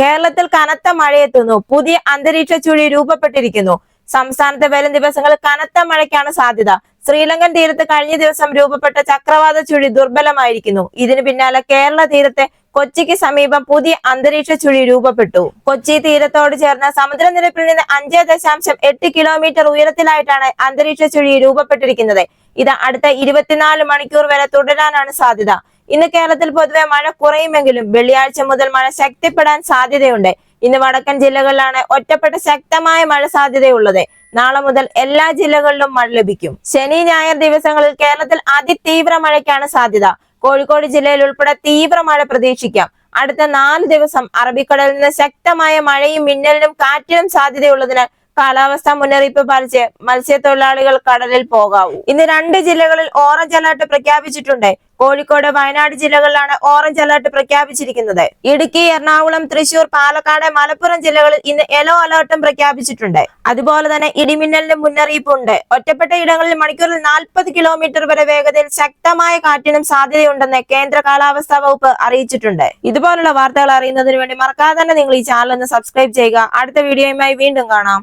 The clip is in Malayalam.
കേരളത്തിൽ കനത്ത മഴയെത്തുന്നു. പുതിയ അന്തരീക്ഷ ചുഴി രൂപപ്പെട്ടിരിക്കുന്നു. സംസ്ഥാനത്ത് വരും ദിവസങ്ങളിൽ കനത്ത മഴയ്ക്കാണ് സാധ്യത. ശ്രീലങ്കൻ തീരത്ത് കഴിഞ്ഞ ദിവസം രൂപപ്പെട്ട ചക്രവാത ചുഴി ദുർബലമായിരിക്കുന്നു. ഇതിന് പിന്നാലെ കേരള തീരത്തെ കൊച്ചിക്ക് സമീപം പുതിയ അന്തരീക്ഷ ചുഴി രൂപപ്പെട്ടു. കൊച്ചി തീരത്തോട് ചേർന്ന സമുദ്രനിരപ്പിൽ നിന്ന് അഞ്ച് ദശാംശം എട്ട് കിലോമീറ്റർ ഉയരത്തിലായിട്ടാണ് അന്തരീക്ഷ ചുഴി രൂപപ്പെട്ടിരിക്കുന്നത്. ഇത് അടുത്ത ഇരുപത്തിനാല് മണിക്കൂർ വരെ തുടരാനാണ് സാധ്യത. ഇന്ന് കേരളത്തിൽ പൊതുവെ മഴ കുറയുമെങ്കിലും വെള്ളിയാഴ്ച മുതൽ മഴ ശക്തിപ്പെടാൻ സാധ്യതയുണ്ട്. ഇന്ന് വടക്കൻ ജില്ലകളിലാണ് ഒറ്റപ്പെട്ട ശക്തമായ മഴ സാധ്യതയുള്ളത്. നാളെ മുതൽ എല്ലാ ജില്ലകളിലും മഴ ലഭിക്കും. ശനി ഞായർ ദിവസങ്ങളിൽ കേരളത്തിൽ അതിതീവ്ര മഴയ്ക്കാണ് സാധ്യത. കോഴിക്കോട് ജില്ലയിൽ ഉൾപ്പെടെ തീവ്ര മഴ പ്രതീക്ഷിക്കാം. അടുത്ത നാല് ദിവസം അറബിക്കടലിൽ നിന്ന് ശക്തമായ മഴയും മിന്നലിനും കാറ്റിനും സാധ്യതയുള്ളതിനാൽ കാലാവസ്ഥാ മുന്നറിയിപ്പ് പാലിച്ച് മത്സ്യത്തൊഴിലാളികൾ കടലിൽ പോകാവൂ. ഇന്ന് രണ്ട് ജില്ലകളിൽ ഓറഞ്ച് അലർട്ട് പ്രഖ്യാപിച്ചിട്ടുണ്ട്. കോഴിക്കോട് വയനാട് ജില്ലകളിലാണ് ഓറഞ്ച് അലർട്ട് പ്രഖ്യാപിച്ചിരിക്കുന്നത്. ഇടുക്കി എറണാകുളം തൃശൂർ പാലക്കാട് മലപ്പുറം ജില്ലകളിൽ ഇന്ന് യെല്ലോ അലർട്ടും പ്രഖ്യാപിച്ചിട്ടുണ്ട്. അതുപോലെ തന്നെ ഇടിമിന്നലിന്റെ മുന്നറിയിപ്പുണ്ട്. ഒറ്റപ്പെട്ട ഇടങ്ങളിൽ മണിക്കൂറിൽ നാൽപ്പത് കിലോമീറ്റർ വരെ വേഗതയിൽ ശക്തമായ കാറ്റിനും സാധ്യതയുണ്ടെന്ന് കേന്ദ്ര കാലാവസ്ഥാ വകുപ്പ് അറിയിച്ചിട്ടുണ്ട്. ഇതുപോലുള്ള വാർത്തകൾ അറിയുന്നതിന് വേണ്ടി മറക്കാതെ തന്നെ നിങ്ങൾ ഈ ചാനൽ ഒന്ന് സബ്സ്ക്രൈബ് ചെയ്യുക. അടുത്ത വീഡിയോയുമായി വീണ്ടും കാണാം.